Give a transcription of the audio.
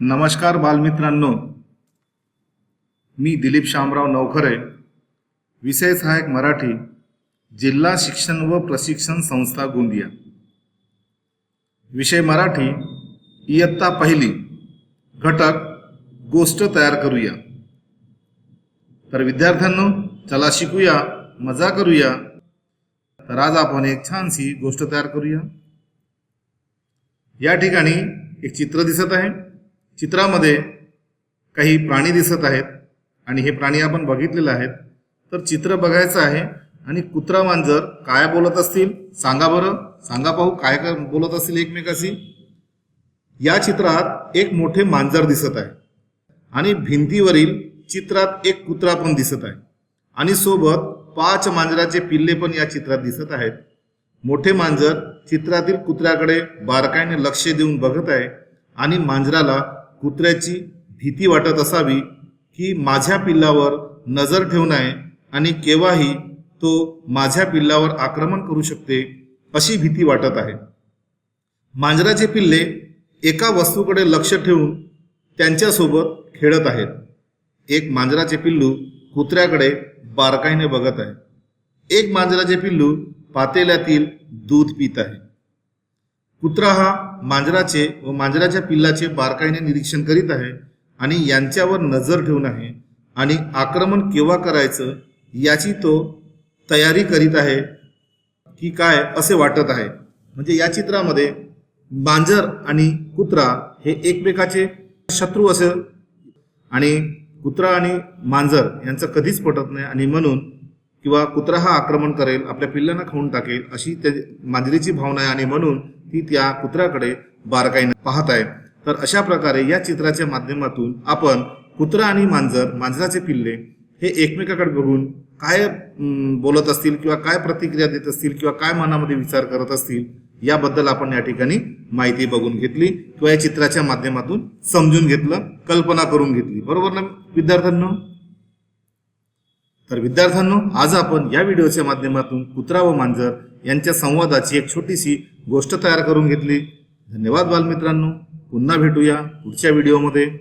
नमस्कार बालमित्रांनो. मी दिलीप शामराव नवखरे विषय सहाय्यक मराठी जिल्हा शिक्षण व प्रशिक्षण संस्था गोंदिया. विषय मराठी इयत्ता पहिली घटक गोष्ट तयार करूया. तर विद्यार्थ्यांनो चला शिकूया मजा करूया. तर आज आपण एक छानशी गोष्ट तयार करूया. या ठिकाणी एक चित्र दिसत आहे. चित्रामध्ये काही प्राणी दिसत आहेत आणि हे प्राणी आपण बघितलेले आहेत. तर चित्र बघायचं आहे आणि कुत्रा मांजर काय बोलत असतील सांगा बरं. सांगा पाहू काय काय बोलत असतील एकमेकाशी. या चित्रात एक मोठे मांजर दिसत आहे आणि भिंतीवरील चित्रात एक कुत्रा पण दिसत आहे. आणि सोबत पाच मांजराचे पिल्ले पण या चित्रात दिसत आहेत. मोठे मांजर चित्रातील कुत्र्याकडे बारकाईने लक्ष देऊन बघत आहे आणि मांजराला कुत्र्याची भीती वाटत असावी की माझ्या पिल्लावर नजर ठेवून आहे आणि केव्हाही तो माझ्या पिल्लावर आक्रमण करू शकते अशी भीती वाटत आहे. मांजराचे पिल्ले एका वस्तूकडे लक्ष ठेवून त्यांच्यासोबत खेळत आहेत. एक मांजराचे पिल्लू कुत्र्याकडे बारकाईने बघत आहे. एक मांजराचे पिल्लू पातेल्यातील दूध पित आहे. कुत्रा हा मांजराचे व मांजराच्या पिल्लाचे बारकाईने निरीक्षण करीत आहे आणि यांच्यावर नजर ठेवून आहे. आणि आक्रमण केव्हा करायचं याची तो तयारी करीत आहे की काय असे वाटत आहे. म्हणजे या चित्रामध्ये मांजर आणि कुत्रा हे एकमेकाचे शत्रू असेल आणि कुत्रा आणि मांजर यांचं कधीच पटत नाही आणि म्हणून किंवा कुत्रा हा आक्रमण करेल आपल्या पिल्लांना खाऊन टाकेल अशी त्या मांजरीची भावना आहे आणि म्हणून ती त्या कुत्र्याकडे बारकाईने पाहत आहे. तर अशा प्रकारे या चित्राच्या माध्यमातून आपण कुत्रा आणि मांजर मांजराचे पिल्ले हे एकमेकाकडे बघून काय बोलत असतील किंवा काय प्रतिक्रिया देत असतील किंवा काय मनामध्ये विचार करत असतील याबद्दल आपण या ठिकाणी माहिती बघून घेतली किंवा या चित्राच्या माध्यमातून समजून घेतलं कल्पना करून घेतली. बरोबर ना विद्यार्थ्यांनो? तर विद्यार्थ्यांनो आज आपण या व्हिडिओच्या माध्यमातून कुत्रा व मांजर यांच्या संवादाची एक छोटीशी गोष्ट तयार करून घेतली. धन्यवाद बालमित्रांनो. पुन्हा भेटूया पुढच्या व्हिडिओमध्ये.